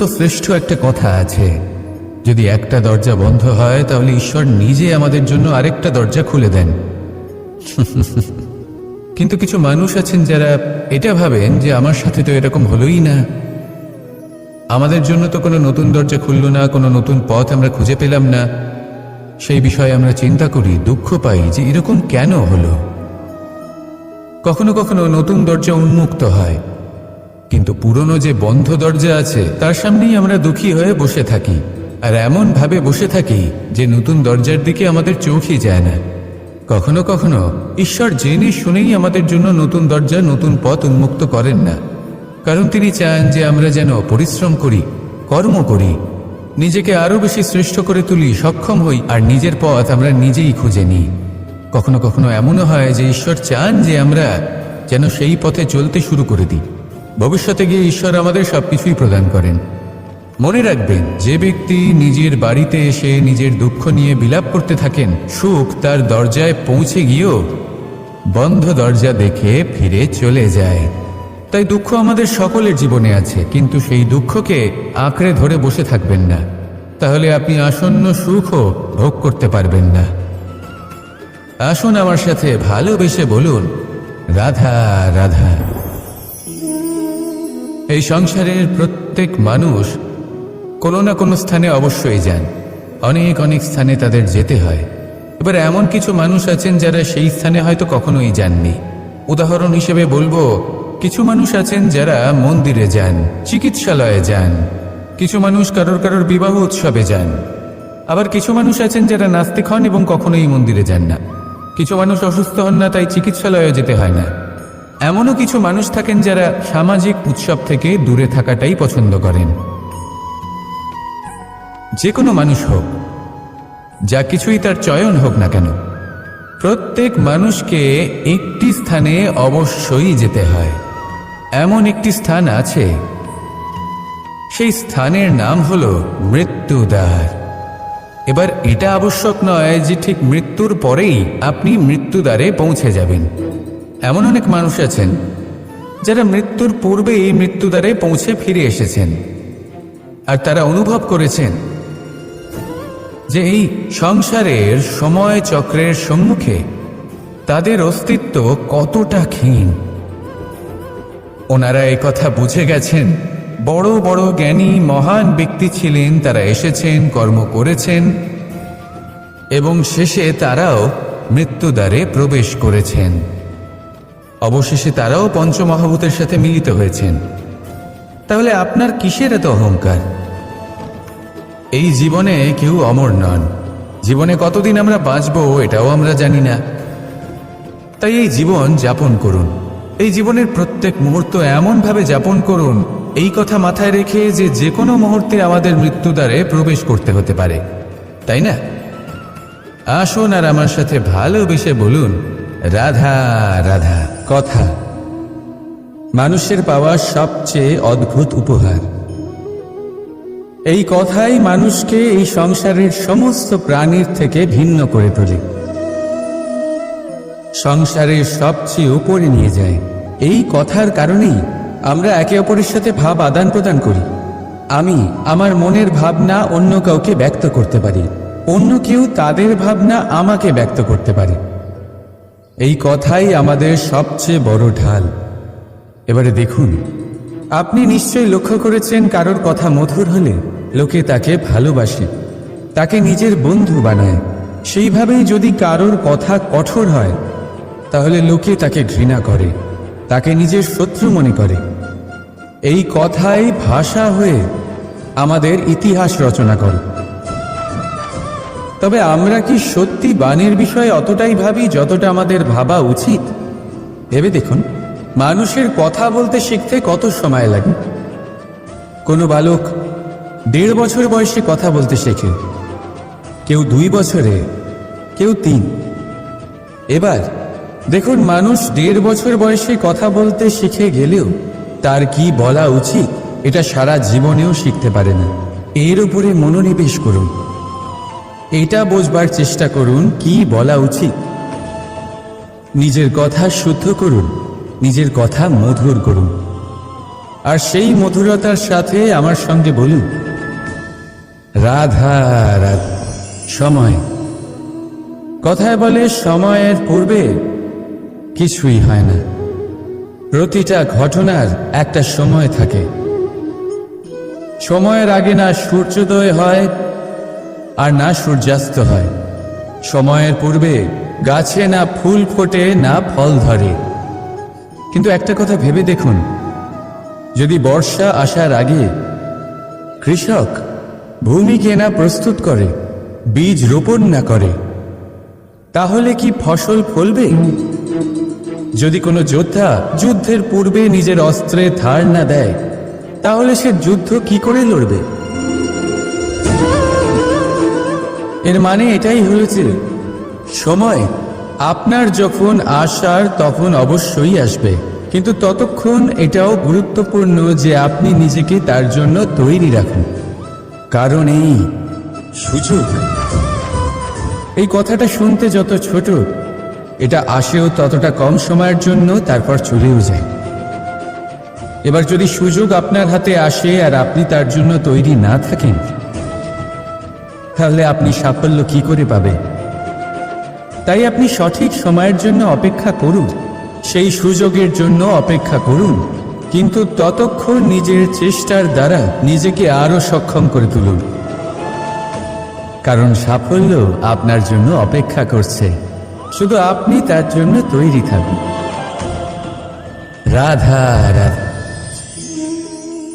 অত্যন্ত শ্রেষ্ঠ একটা কথা আছে। যদি একটা দরজা বন্ধ হয়, তাহলে ঈশ্বর নিজে আমাদের জন্য আরেকটা দরজা খুলে দেন। কিন্তু কিছু মানুষ আছেন যারা এটা ভাবেন যে আমার সাথে তো এরকম হলোই না। আমাদের জন্য তো কোনো নতুন দরজা খুলল না, কোনো নতুন পথ আমরা খুঁজে পেলাম না। সেই বিষয়ে আমরা চিন্তা করি, দুঃখ পাই যে এরকম কেন হলো। কখনো কখনো নতুন দরজা উন্মুক্ত হয়। কিন্তু পুরনো যে বন্ধ দরজা আছে, তার সামনেই আমরা দুঃখী হয়ে বসে থাকি। আর এমন ভাবে বসে থাকি যে নতুন দরজার দিকে আমাদের চোখই যায় না। কখনো কখনো ঈশ্বর জেনে শুনেই আমাদের জন্য নতুন দরজা, নতুন পথ উন্মুক্ত করেন না। কারণ তিনি চান যে আমরা যেন পরিশ্রম করি, কর্ম করি, নিজেকে আরও বেশি শ্রেষ্ঠ করে তুলি, সক্ষম হই, আর নিজের পথ আমরা নিজেই খুঁজে নিই। কখনো কখনো এমনও হয় যে ঈশ্বর চান যে আমরা যেন সেই পথে চলতে শুরু করে দিই। ভবিষ্যতে গিয়ে ঈশ্বর আমাদের সবকিছুই প্রদান করেন। মনে রাখবেন, যে ব্যক্তি নিজের বাড়িতে এসে নিজের দুঃখ নিয়ে বিলাপ করতে থাকেন, সুখ তার দরজায় পৌঁছে গিয়েও বন্ধ দরজা দেখে ফিরে চলে যায়। তাই দুঃখ আমাদের সকলের জীবনে আছে, কিন্তু সেই দুঃখকে আঁকড়ে ধরে বসে থাকবেন না। তাহলে আপনি আসন্ন সুখও ভোগ করতে পারবেন না। আসুন আমার সাথে ভালোবেসে বলুন, রাধা রাধা। এই সংসারের প্রত্যেক মানুষ কোনো না কোনো স্থানে অবশ্যই যান। অনেক অনেক স্থানে তাদের যেতে হয়। এবার এমন কিছু মানুষ আছেন যারা সেই স্থানে হয়তো কখনোই যাননি। উদাহরণ হিসেবে বলব, কিছু মানুষ আছেন যারা মন্দিরে যান, চিকিৎসালয়ে যান। কিছু মানুষ কারোর কারোর বিবাহ উৎসবে যান। আবার কিছু মানুষ আছেন যারা নাস্তিক হন এবং কখনোই মন্দিরে যান না। কিছু মানুষ অসুস্থ হন না, তাই চিকিৎসালয়ে যেতে হয় না। এমনও কিছু মানুষ থাকেন যারা সামাজিক উৎসব থেকে দূরে থাকাটাই পছন্দ করেন। যে কোনো মানুষ হোক, যা কিছুই তার চয়ন হোক না কেন, প্রত্যেক মানুষকে একটি স্থানে অবশ্যই যেতে হয়। এমন একটি স্থান আছে, সেই স্থানের নাম হল মৃত্যুদ্বার। এবার এটা আবশ্যক নয় যে ঠিক মৃত্যুর পরেই আপনি মৃত্যুদ্বারে পৌঁছে যাবেন। এমন অনেক মানুষ আছেন যারা মৃত্যুর পূর্বেই মৃত্যুদ্বারে পৌঁছে ফিরে এসেছেন আর তারা অনুভব করেছেন যে এই সংসারের সময় চক্রের সম্মুখে তাদের অস্তিত্ব কতটা ক্ষীণ। ওনারা কথা বুঝে গেছেন। বড় বড় জ্ঞানী, মহান ব্যক্তি ছিলেন, তারা এসেছেন, কর্ম করেছেন এবং শেষে তারাও মৃত্যুদ্বারে প্রবেশ করেছেন। অবশেষে তারাও পঞ্চমহাভূতের সাথে মিলিত হয়েছেন। তাহলে আপনার কিসের এত অহংকার? এই জীবনে কেউ অমর নন। জীবনে কতদিন আমরা বাঁচব এটাও আমরা জানি না। তাই এই জীবন যাপন করুন। এই জীবনের প্রত্যেক মুহূর্ত এমনভাবে যাপন করুন, এই কথা মাথায় রেখে যে যে কোনো মুহূর্তে আমাদের মৃত্যুদ্বারে প্রবেশ করতে হতে পারে। তাই না? আসুন আর আমার সাথে ভালোবেসে বলুন, রাধা রাধা। কথা। মানুষের পাওয়া সবচেয়ে অদ্ভুত উপহার। এই কথাই মানুষকে এই সংসারের সমস্ত প্রাণীর থেকে ভিন্ন করে তোলে। সংসারের সবচেয়ে উপরে নিয়ে যায়। এই কথার কারণেই আমরা একে অপরের সাথে ভাব আদান প্রদান করি। আমি আমার মনের ভাবনা অন্য কাউকে ব্যক্ত করতে পারি। অন্য কেউ তাদের ভাবনা আমাকে ব্যক্ত করতে পারে। এই কথাই আমাদের সবচেয়ে বড় ঢাল। এবারে দেখুন, আপনি নিশ্চয়ই লক্ষ্য করেছেন কারোর কথা মধুর হলে লোকে তাকে ভালোবাসে, তাকে নিজের বন্ধু বানায়। সেইভাবেই যদি কারোর কথা কঠোর হয়, তাহলে লোকে তাকে ঘৃণা করে, তাকে নিজের শত্রু মনে করে। এই কথাই ভাষা হয়ে আমাদের ইতিহাস রচনা করে। তবে আমরা কি সত্যি বাণীর বিষয়ে অতটাই ভাবি যতটা আমাদের ভাবা উচিত? ভেবে দেখুন, মানুষের কথা বলতে শিখতে কত সময় লাগে? কোনো বালক দেড় বছর বয়সে কথা বলতে শেখে, কেউ দুই বছরে, কেউ তিন। এবার দেখুন, মানুষ দেড় বছর বয়সে কথা বলতে শিখে গেলেও তার কি বলা উচিত, এটা সারা জীবনেও শিখতে পারে না। এর উপরে মনোনিবেশ করুন। এটা বোঝবার চেষ্টা করুন কি বলা উচিত। নিজের কথা শুদ্ধ করুন, নিজের কথা মধুর করুন। আর সেই মধুরতার সাথে আমার সঙ্গে বলুন, রাধা রাধা, সময়। কথায় বলে সময়ের পূর্বে কিছুই হয় না। প্রতিটা ঘটনার একটা সময় থাকে। সময়ের আগে না সূর্যোদয় হয় আর না সূর্যাস্ত হয়। সময়ের পূর্বে গাছে না ফুল ফোটে, না ফল ধরে। কিন্তু একটা কথা ভেবে দেখুন, যদি বর্ষা আসার আগে কৃষক ভূমিকে না প্রস্তুত করে, বীজ রোপণ না করে, তাহলে কি ফসল ফলবে? যদি কোনো যোদ্ধা যুদ্ধের পূর্বে নিজের অস্ত্রে ধার না দেয়, তাহলে সে যুদ্ধ কি করে লড়বে? এর মানে এটাই হয়েছে। সময়, আপনার যখন আসার তখন অবশ্যই আসবে। কিন্তু ততক্ষণ এটাও গুরুত্বপূর্ণ যে আপনি নিজেকে তার জন্য তৈরি রাখুন। কারণ এই সুযোগ, এই কথাটা শুনতে যত ছোট, এটা আসেও ততটা কম সময়ের জন্য তারপর চলেও যায়। এবার যদি সুযোগ আপনার হাতে আসে আর আপনি তার জন্য তৈরি না থাকেন তাহলে আপনি সাফল্য কি করে পাবেন? তাই আপনি সঠিক সময়ের জন্য অপেক্ষা করুন, সেই সুযোগের জন্য অপেক্ষা করুন, কিন্তু ততক্ষণ নিজের চেষ্টার দ্বারা নিজেকে আরও সক্ষম করে তুলুন। কারণ সাফল্য আপনার জন্য অপেক্ষা করছে, শুধু আপনি তার জন্য তৈরি থাকুন। রাধা রাধা।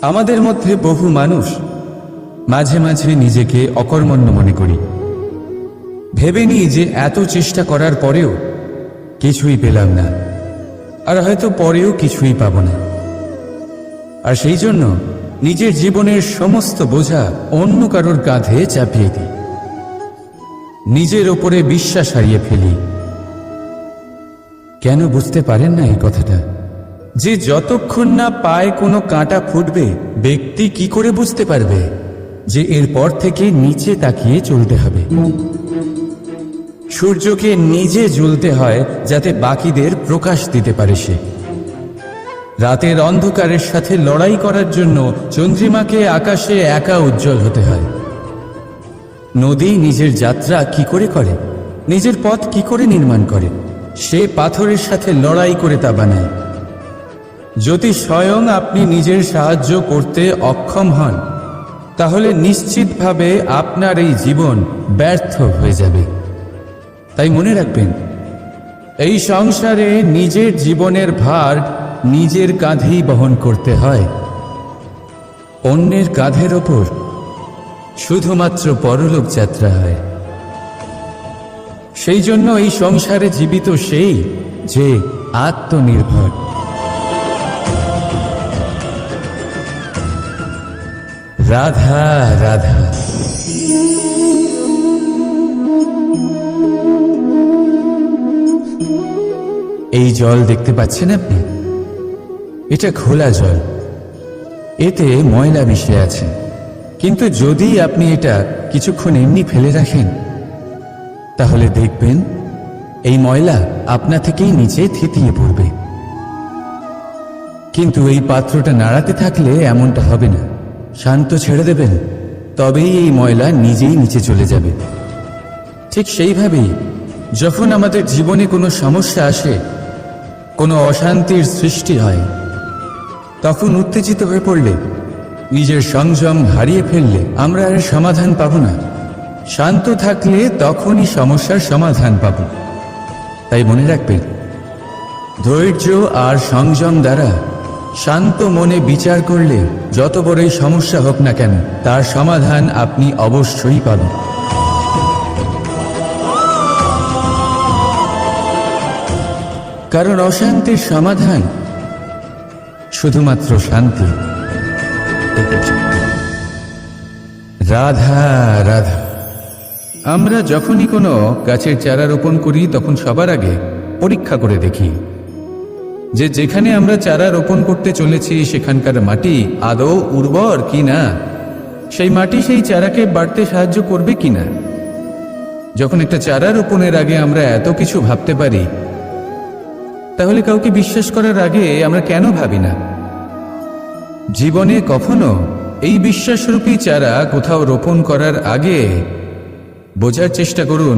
আমাদের মধ্যে বহু মানুষ মাঝে মাঝে নিজেকে অকর্মণ্য মনে করি। ভেবে নিই যে এত চেষ্টা করার পরেও কিছুই পেলাম না। আর হয়তো পরেও কিছুই পাব না। আর সেই জন্য নিজের জীবনের সমস্ত বোঝা অন্য কারোর কাঁধে চাপিয়ে দিই। নিজের ওপরে বিশ্বাস হারিয়ে ফেলি। কেন বুঝতে পারেন না এই কথাটা? যে যতক্ষণ না পায় কোনো কাঁটা ফুটবে, ব্যক্তি কি করে বুঝতে পারবে? যে এরপর থেকে নিচে তাকিয়ে চলতে হবে। সূর্যকে নিজে জ্বলতে হয় যাতে বাকিদের প্রকাশ দিতে পারে সে। রাতের অন্ধকারের সাথে লড়াই করার জন্য চন্দ্রিমাকে আকাশে একা উজ্জ্বল হতে হয়। নদী নিজের যাত্রা কি করে করে? নিজের পথ কি করে নির্মাণ করে? সে পাথরের সাথে লড়াই করে তা বানায়। যদি স্বয়ং আপনি নিজের সাহায্য করতে অক্ষম হন তাহলে নিশ্চিতভাবে আপনার এই জীবন ব্যর্থ হয়ে যাবে। তাই মনে রাখবেন, এই সংসারে নিজের জীবনের ভার নিজের কাঁধেই বহন করতে হয়। অন্যের কাঁধের ওপর শুধুমাত্র পরলোক যাত্রা হয়। সেই জন্য এই সংসারে জীবিত সেই যে আত্মনির্ভর। রাধা রাধা। এই জল দেখতে পাচ্ছেন আপনি? এটা খোলা জল। এতে ময়লা মিশে আছে। কিন্তু যদি আপনি এটা কিছুক্ষণ এমনি ফেলে রাখেন, তাহলে দেখবেন এই ময়লা আপনা থেকেই নিচে থিতিয়ে পড়বে। কিন্তু এই পাত্রটা নাড়াতে থাকলে এমনটা হবে না। শান্ত ছেড়ে দেবেন, তবেই এই ময়লা নিজেই নিচে চলে যাবে। ঠিক সেইভাবেই যখন আমাদের জীবনে কোনো সমস্যা আসে, কোনো অশান্তির সৃষ্টি হয়, তখন উত্তেজিত হয়ে পড়লে, নিজের সংযম হারিয়ে ফেললে আমরা আর সমাধান পাব না। শান্ত থাকলে তখনই সমস্যার সমাধান পাব। তাই মনে রাখবেন, ধৈর্য আর সংযম দ্বারা শান্ত মনে বিচার করলে যত বড়ই সমস্যা হোক না কেন, তার সমাধান আপনি অবশ্যই পাবেন। কারণ অশান্তির সমাধান শুধুমাত্র শান্তি। রাধা রাধা। আমরা যখনই কোনো গাছের চারা রোপণ করি, তখন সবার আগে পরীক্ষা করে দেখি যে যেখানে আমরা চারা রোপণ করতে চলেছি, সেখানকার মাটি আদৌ উর্বর কি না সেই মাটি সেই চারাকে বাড়তে সাহায্য করবে কি না যখন একটা চারা রোপণের আগে আমরা এত কিছু ভাবতে পারি, তাহলে কাউকে বিশ্বাস করার আগে আমরা কেন ভাবি না? জীবনে কখনো এই বিশ্বাসরূপী চারা কোথাও রোপণ করার আগে বোঝার চেষ্টা করুন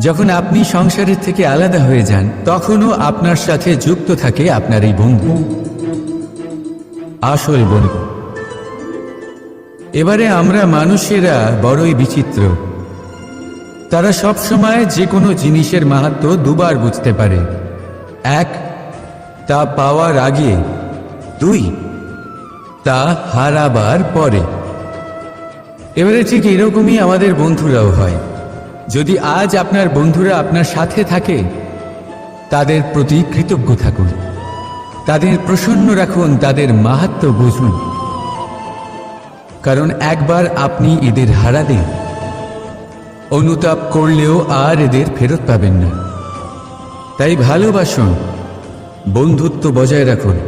যখন আপনি সংসারের থেকে আলাদা হয়ে যান, তখনও আপনার সাথে যুক্ত থাকে আপনার এই বন্ধু। আসল বন্ধু। এবারে আমরা মানুষেরা বড়ই বিচিত্র। তারা সব সময় যে কোনো জিনিসের মাহাত্ম দুবার বুঝতে পারে। এক, তা পাওয়ার আগে। দুই, তা হারাবার পরে। এবারে ঠিক এরকমই আমাদের বন্ধুরাও হয়। যদি আজ আপনার বন্ধুরা আপনার সাথে থাকে, তাদের প্রতি কৃতজ্ঞ থাকুন। তাদের প্রসন্ন রাখুন, তাদের মাহাত্ম বুঝুন। কারণ একবার আপনি এদের হারালে অনুতাপ করলেও আর এদের ফেরত পাবেন না। তাই ভালোবাসুন, বন্ধুত্ব বজায় রাখুন।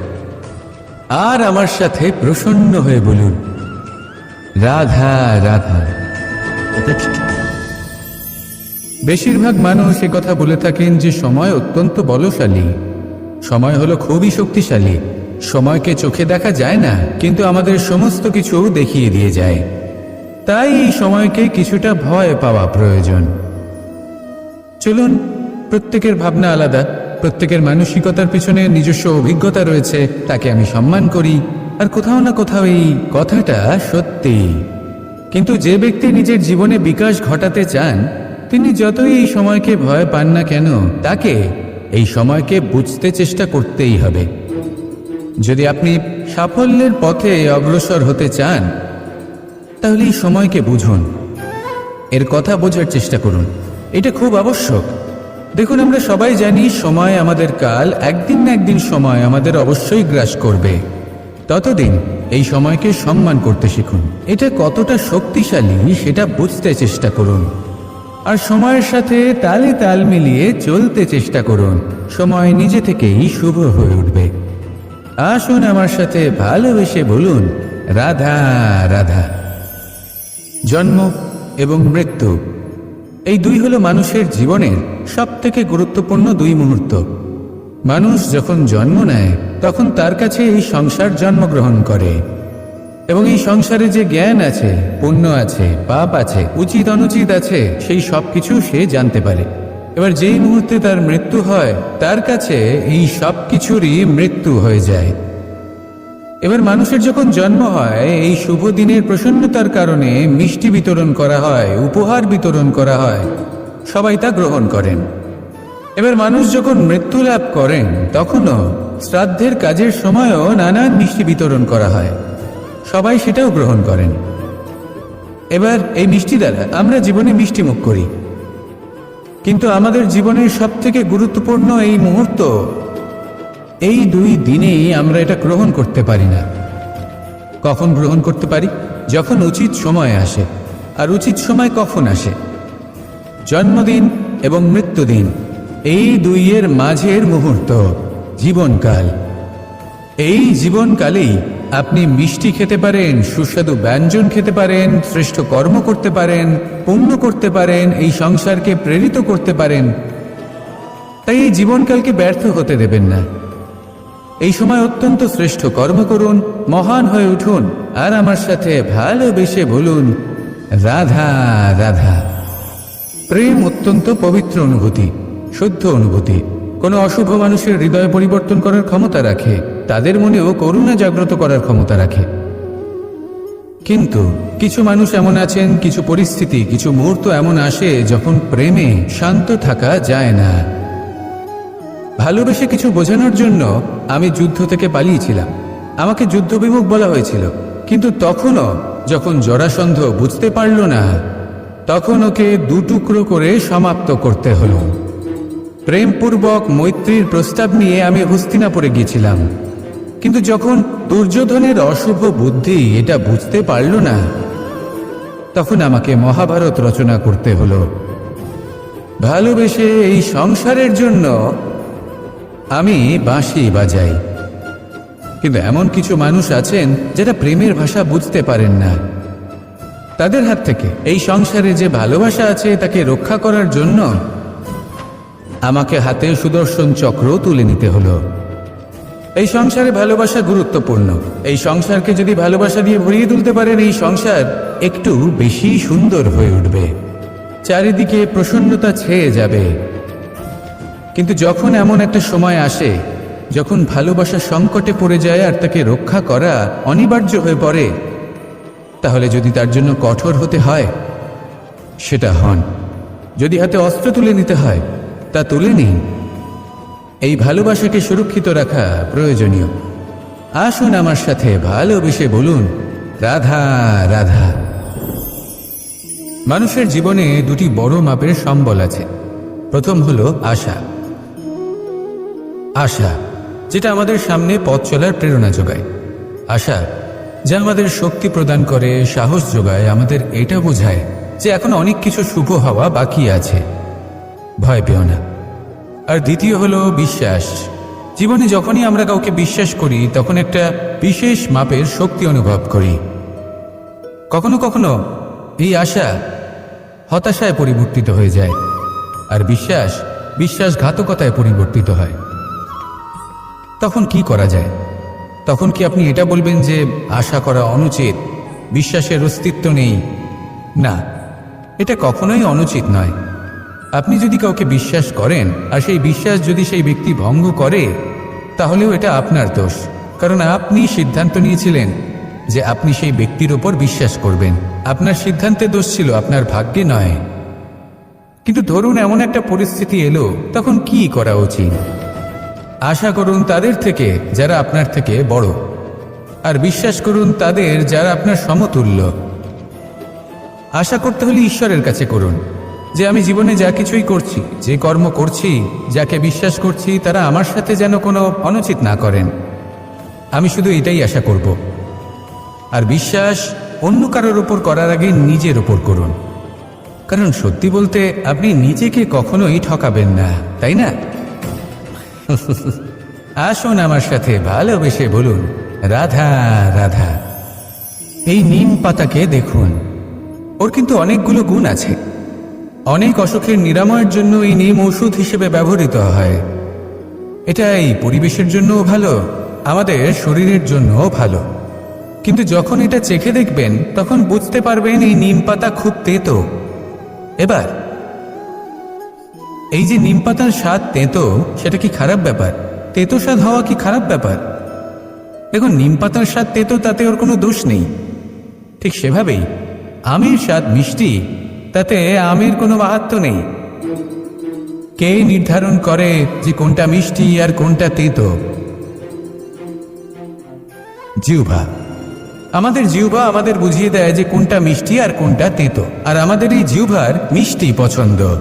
আর আমার সাথে প্রসন্ন হয়ে বলুন, রাধা রাধা। বেশিরভাগ মানুষ এ কথা বলে থাকেন যে সময় অত্যন্ত বলশালী। সময় হলো খুবই শক্তিশালী। সময়কে চোখে দেখা যায় না, কিন্তু আমাদের সমস্ত কিছু দেখিয়ে দিয়ে যায়। তাই এই সময়কে কিছুটা ভয় পাওয়া প্রয়োজন। চলুন, প্রত্যেকের ভাবনা আলাদা। প্রত্যেকের মানসিকতার পিছনে নিজস্ব অভিজ্ঞতা রয়েছে, তাকে আমি সম্মান করি। আর কোথাও না কোথাও এই কথাটা সত্যি। কিন্তু যে ব্যক্তি নিজের জীবনে বিকাশ ঘটাতে চান তিনি যতই এই সময়কে ভয় পান না কেন, তাকে এই সময়কে বুঝতে চেষ্টা করতেই হবে। যদি আপনি সাফল্যের পথে অগ্রসর হতে চান, তাহলে এই সময়কে বুঝুন। এর কথা বোঝার চেষ্টা করুন। এটা খুব আবশ্যক। দেখুন, আমরা সবাই জানি সময় আমাদের কাল, একদিন না একদিন সময় আমাদের অবশ্যই গ্রাস করবে। ততদিন এই সময়কে সম্মান করতে শিখুন। এটা কতটা শক্তিশালী, সেটা বুঝতে চেষ্টা করুন। আর সময়ের সাথে তালে তাল মিলিয়ে চলতে চেষ্টা করুন। সময় নিজে থেকেই শুভ হয়ে উঠবে। আসুন আমার সাথে ভালোবেসে বলুন, রাধা রাধা। জন্ম এবং মৃত্যু, এই দুই হলো মানুষের জীবনের সব থেকে গুরুত্বপূর্ণ দুই মুহূর্ত। মানুষ যখন জন্ম নেয়, তখন তার কাছে এই সংসার জন্মগ্রহণ করে। এবং এই সংসারে যে জ্ঞান আছে, পুণ্য আছে, পাপ আছে, উচিত অনুচিত আছে, সেই সব কিছু সে জানতে পারে। এবার যেই মুহূর্তে তার মৃত্যু হয়, তার কাছে এই সব কিছুরই মৃত্যু হয়ে যায়। এবার মানুষের যখন জন্ম হয়, এই শুভ দিনের প্রসন্নতার কারণে মিষ্টি বিতরণ করা হয়, উপহার বিতরণ করা হয়, সবাই তা গ্রহণ করেন। এবার মানুষ যখন মৃত্যু লাভ করেন, তখনও শ্রাদ্ধের কাজের সময়ও নানান মিষ্টি বিতরণ করা হয়। সবাই সেটাও গ্রহণ করেন। এবার এই মিষ্টি দ্বারা আমরা জীবনে মিষ্টি মুখ করি। কিন্তু আমাদের জীবনের সব থেকে গুরুত্বপূর্ণ এই মুহূর্ত, এই দুই দিনেই আমরা এটা গ্রহণ করতে পারি না। কখন গ্রহণ করতে পারি? যখন উচিত সময় আসে। আর উচিত সময় কখন আসে? জন্মদিন এবং মৃত্যুদিন, এই দুইয়ের মাঝের মুহূর্ত, জীবনকাল। এই জীবনকালেই আপনি মিষ্টি খেতে পারেন, সুস্বাদু ব্যঞ্জন খেতে পারেন, শ্রেষ্ঠ কর্ম করতে পারেন, পুণ্য করতে পারেন, এই সংসারকে প্রেরিত করতে পারেন। তাই এই জীবনকালকে ব্যর্থ হতে দেবেন না। এই সময় অত্যন্ত শ্রেষ্ঠ কর্ম করুন, মহান হয়ে উঠুন, আর আমার সাথে ভালোবেসে বলুন, রাধা রাধা। প্রেম অত্যন্ত পবিত্র অনুভূতি, শুদ্ধ অনুভূতি। কোনো অশুভ মানুষের হৃদয় পরিবর্তন করার ক্ষমতা রাখে। তাদের মনেও করুণা জাগ্রত করার ক্ষমতা রাখে। কিন্তু কিছু মানুষ এমন আছেন, কিছু পরিস্থিতি, কিছু মুহূর্ত এমন আসে যখন প্রেমে শান্ত থাকা যায় না। ভালোবেসে কিছু বোঝানোর জন্য আমি যুদ্ধ থেকে পালিয়েছিলাম। আমাকে যুদ্ধবিমুখ বলা হয়েছিল। কিন্তু তখনও যখন জরাসন্ধ বুঝতে পারল না, তখন ওকে দুটুকরো করে সমাপ্ত করতে হলো। প্রেমপূর্বক মৈত্রীর প্রস্তাব নিয়ে আমি হস্তিনাপুরে গিয়েছিলাম। কিন্তু যখন দুর্যোধনের অশুভ বুদ্ধি এটা বুঝতে পারল না, তখন আমাকে মহাভারত রচনা করতে হলো। ভালোবেসে এই সংসারের জন্য আমি বাঁশি বাজাই। কিন্তু এমন কিছু মানুষ আছেন যারা প্রেমের ভাষা বুঝতে পারেন না। তাদের হাত থেকে এই সংসারে যে ভালোবাসা আছে তাকে রক্ষা করার জন্য আমাকে হাতে সুদর্শন চক্র তুলে নিতে হলো। এই সংসারে ভালোবাসা গুরুত্বপূর্ণ। এই সংসারকে যদি ভালোবাসা দিয়ে ভরিয়ে তুলতে পারেন, এই সংসার একটু বেশি সুন্দর হয়ে উঠবে। চারিদিকে প্রসন্নতা ছেয়ে যাবে। কিন্তু যখন এমন একটা সময় আসে, যখন ভালোবাসা সংকটে পড়ে যায় আর তাকে রক্ষা করা অনিবার্য হয়ে পড়ে, তাহলে যদি তার জন্য কঠোর হতে হয়, সেটা হন। যদি হাতে অস্ত্র তুলে নিতে হয়, তা তুলে নিন। এই ভালোবাসাকে সুরক্ষিত রাখা প্রয়োজনীয়। আসুন আমার সাথে ভালোবেসে বলুন, রাধা রাধা। মানুষের জীবনে দুটি বড় মাপের সম্বল আছে। প্রথম হলো আশা। আশা, যেটা আমাদের সামনে পথ চলার প্রেরণা যোগায়। আশা, যা আমাদের শক্তি প্রদান করে, সাহস যোগায়, আমাদের এটা বোঝায় যে এখন অনেক কিছু শুভ হওয়া বাকি আছে। ভয় পেও না। আর দ্বিতীয় হলো বিশ্বাস। জীবনে যখনই আমরা কাউকে বিশ্বাস করি, তখন একটা বিশেষ মাপের শক্তি অনুভব করি। কখনো কখনো এই আশা হতাশায় পরিবর্তিত হয়ে যায়, আর বিশ্বাস বিশ্বাসঘাতকতায় পরিবর্তিত হয়। তখন কি করা যায়? তখন কি আপনি এটা বলবেন যে, আশা করা অনুচিত, বিশ্বাসের অস্তিত্ব নেই? না, এটা কখনোই অনুচিত নয়। আপনি যদি কাউকে বিশ্বাস করেন, আর সেই বিশ্বাস যদি সেই ব্যক্তি ভঙ্গ করে, তাহলেও এটা আপনার দোষ। কারণ আপনি সিদ্ধান্ত নিয়েছিলেন যে আপনি সেই ব্যক্তির ওপর বিশ্বাস করবেন। আপনার সিদ্ধান্তে দোষ ছিল, আপনার ভাগ্যে নয়। কিন্তু ধরুন এমন একটা পরিস্থিতি এলো, তখন কি করা উচিত? আশা করুন তাদের থেকে যারা আপনার থেকে বড়। আর বিশ্বাস করুন তাদের যারা আপনার সমতুল্য। আশা করতে হলে ঈশ্বরের কাছে করুন। যে আমি জীবনে যা কিছুই করছি, যে কর্ম করছি, যাকে বিশ্বাস করছি, তারা আমার সাথে যেন কোনো অনুচিত না করেন। আমি শুধু এটাই আশা করব। আর বিশ্বাস অন্য কারোর ওপর করার আগে নিজের ওপর করুন। কারণ সত্যি বলতে আপনি নিজেকে কখনোই ঠকাবেন না, তাই না? আসুন আমার সাথে ভালোবেসে বলুন, রাধা রাধা। এই নিম পাতাকে দেখুন। ওর কিন্তু অনেকগুলো গুণ আছে। অনেক অসুখের নিরাময়ের জন্য এই নিম ওষুধ হিসেবে ব্যবহৃত হয়। এটা এই পরিবেশের জন্যও ভালো, আমাদের শরীরের জন্যও ভালো। কিন্তু যখন এটা চেখে দেখবেন, তখন বুঝতে পারবেন এই নিম পাতা খুব তেতো। এবার, এই যে নিম পাতার স্বাদ তেতো, সেটা কি খারাপ ব্যাপার? তেঁতো স্বাদ হওয়া কি খারাপ ব্যাপার? দেখুন, নিম পাতার স্বাদ তেতো, তাতে ওর কোনো দোষ নেই। ঠিক সেভাবেই, আমের স্বাদ মিষ্টি তাতে আমের কোনো মাহাত্ম নেই। কে নির্ধারণ করে যে কোনটা মিষ্টি আর কোনটা তেতো? জিউভা আমাদের জিউভা আমাদের বুঝিয়ে দেয় যে কোনটা মিষ্টি আর কোনটা তেতো। আর আমাদের এই জিউভার মিষ্টি পছন্দ।